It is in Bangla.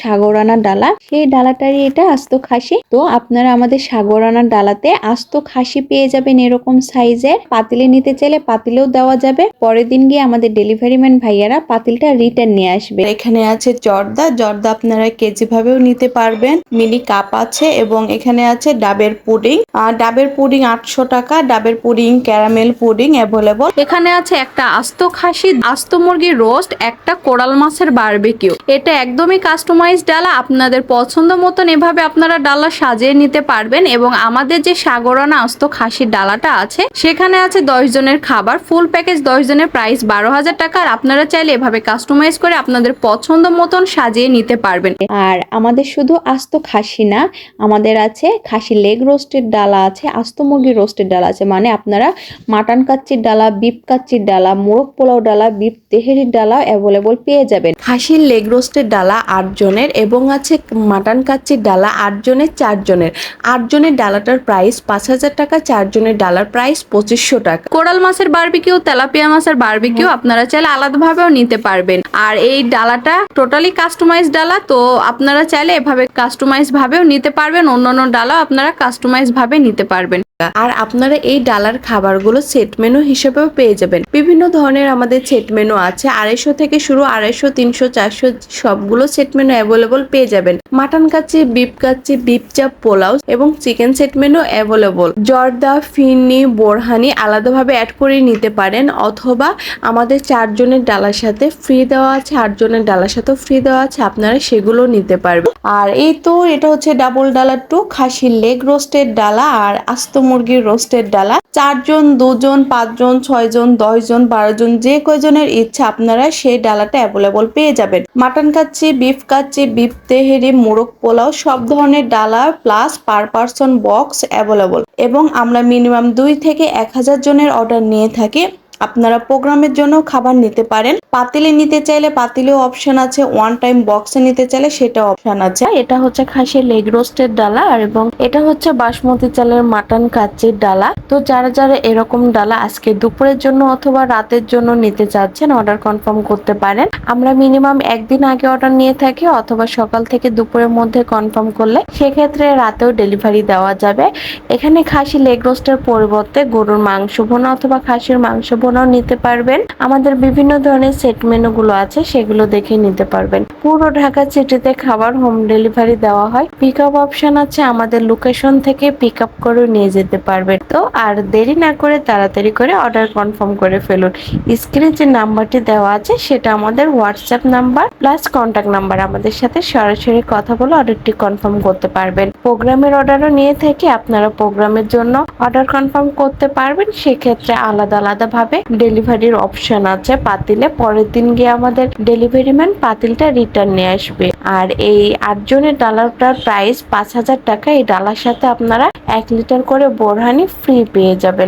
সাগরানা ডালা। সেই ডালাটারই এটা আস্ত খাসি। তো আপনারা আমাদের সাগরানা ডালাতে আস্ত খাসি পেয়ে যাবেন এরকম সাইজের। পাতিলে নিতে চাইলে পাতিলেও দেওয়া যাবে। পরের দিন গিয়ে আমাদের ডেলিভারি ম্যান ভাইয়ারা পাতিলটা রিটার্ন নিয়ে আসবে। এখানে আছে জর্দা। জর্দা আপনারা কেজি ভাবেও নিতে পারবেন। মিনি কাপ আছে এবং এখানে আছে ডাবের পুডিং। ডাবের পুডিং আটশো টাকা। ডাবের পুডিং ক্যারামেল পুডিং অ্যাভেলেবল। এখানে আছে একটা আস্ত খাসি। আস্ত মুরগির রোস্ট, একটা কোরাল মাছের বারবিকিউ। এটা একদমই কাস্টমাইজ ডালা আপনাদের পছন্দ মতন এভাবে আপনারা ডালা সাজিয়ে নিতে পারবেন এবং আমাদের যে সাগরানা আস্ত খাসির ডালাটা আছে, সেখানে আছে দশ জনের খাবার ফুল প্যাকেজ দশ জনের প্রাইস বারো হাজার টাকা, আর আপনারা চাইলে এভাবে কাস্টমাইজ করে আপনাদের পছন্দ মতন সাজিয়ে নিতে পারবেন। আর আমাদের শুধু আস্ত খাসি না, আমাদের আছে খাসি লেগ রোস্টের ডালা আছে, আস্ত মুরগির রোস্টের ডালা আছে মানে আপনারা মাটন কাচ্চির ডালা বিফ কাচ্চির ডালা, মোরগ পোলাও ডালা বিফ তেহেরির ডালা অ্যাভেলেবল পেয়ে যাবেন। খাসির লেগ রোস্টের ডালা আট জনের এবং আছে মাটন কাচ্চির ডালা আট জনের চার জনের। আট জনের ডালাটার প্রাইস পাঁচ হাজার টাকা চার জনের ডালার প্রাইস পঁচিশশো টাকা। কোরাল মাছের বারবিকিউ তেলাপিয়া মাছের বারবিকিউ আপনারা চাইলে আলাদাভাবেও নিতে পারবেন। আর এই ডালাটা টোটালি কাস্টমাইজ ডালা তো আপনারা চাইলে এভাবে কাস্টমাইজ ভাবেও নিতে পারবেন। অন্যান্য ডালাও আপনারা কাস্টমাইজ ভাবে নিতে পারবেন। আর আপনারা এই ডালার খাবারগুলো সেট মেনু হিসেবেও পেয়ে যাবেন। বিভিন্ন ধরনের আমাদের সেট মেনু আছে, আড়াইশো থেকে শুরু আড়াইশো, তিনশো, চারশো, সবগুলো সেট মেনু অ্যাভেলেবল পেয়ে যাবেন। Mutton kacchi beef kacchi beef চাপ, পোলাও এবং চিকেন সেট মেনু অ্যাভেলেবল জর্দা, ফিরনি, বোরহানি আলাদাভাবে অ্যাড করে নিতে পারেন অথবা আমাদের চারজনের ডালার সাথে ফ্রি দেওয়া আছে, আটজনের ডালার সাথেও ফ্রি দেওয়া আছে, আপনারা সেগুলো নিতে পারবেন। আর এই তো এটা হচ্ছে ডাবল ডালার টু, খাসির লেগ রোস্টের ডালা আর আস্ত মুরগির রোস্টের ডালা। চারজন, দুজন, পাঁচজন, ছয়জন বারো জন যে কয়জনের ইচ্ছা আপনারা সেই ডালাটা অ্যাভেলেবল পেয়ে যাবেন। মাটন কাচ্ছি বিফ কাচ্ছি বিফ তেহেরি, মোরগ, পোলাও, সব ধরনের ডালা plus per person box available এবং আমরা মিনিমাম দুই থেকে এক হাজার জনের অর্ডার নিয়ে থাকি। আপনারা প্রোগ্রামের জন্য খাবার নিতে পারেন। পাতিলে নিতে চাইলে পাতিলেও অপশন আছে ওয়ান টাইম বক্সে নিতে চাইলে সেটা অপশন আছে। এটা হচ্ছে খাসির লেগ রোস্টের ডালা আর এবং এটা হচ্ছে বাসমতি চালের মাটন কাচ্চির ডালা। তো যারা যারা এরকম ডালা আজকে দুপুরের জন্য অথবা রাতের জন্য নিতে চাচ্ছেন অর্ডার কনফার্ম করতে পারেন। আমরা মিনিমাম একদিন আগে অর্ডার নিয়ে থাকি, অথবা সকাল থেকে দুপুরের মধ্যে কনফার্ম করলে সেক্ষেত্রে রাতেও ডেলিভারি দেওয়া যাবে। এখানে খাসি লেগ রোস্টের পরিবর্তে গরুর মাংস ভোনা অথবা খাসির মাংস ভোনাও নিতে পারবেন। আমাদের বিভিন্ন ধরনের সেট মেনু গুলো আছে, সেগুলো দেখে নিতে পারবেন। পুরো ঢাকা সিটিতে খাবার হোম ডেলিভারি দেওয়া হয়। পিক আপ অপশন আছে, আমাদের লোকেশন থেকে পিক আপ করে নিয়ে যেতে পারবেন। তো আর দেরি না করে তাড়াতাড়ি করে অর্ডার কনফার্ম করে ফেলুন। স্ক্রিনে যে নাম্বারটি দেওয়া আছে, সেটা আমাদের WhatsApp number plus contact number. আমাদের সাথে সরাসরি কথা বলে অর্ডারটি কনফার্ম করতে পারবেন। প্রোগ্রামের অর্ডারও নিয়ে থেকে, আপনারা প্রোগ্রামের জন্য অর্ডার কনফার্ম করতে পারবেন। সেক্ষেত্রে আলাদা আলাদা ভাবে ডেলিভারির অপশন আছে পাতিলে। পরের দিন গিয়ে আমাদের ডেলিভারি ম্যান পাতিলটা রিটার্ন নিয়ে আসবে। আর এই আটজনের ডালাটার প্রাইস পাঁচ হাজার টাকা। এই ডালার সাথে আপনারা এক লিটার করে বোরহানি ফ্রি পেয়ে যাবেন।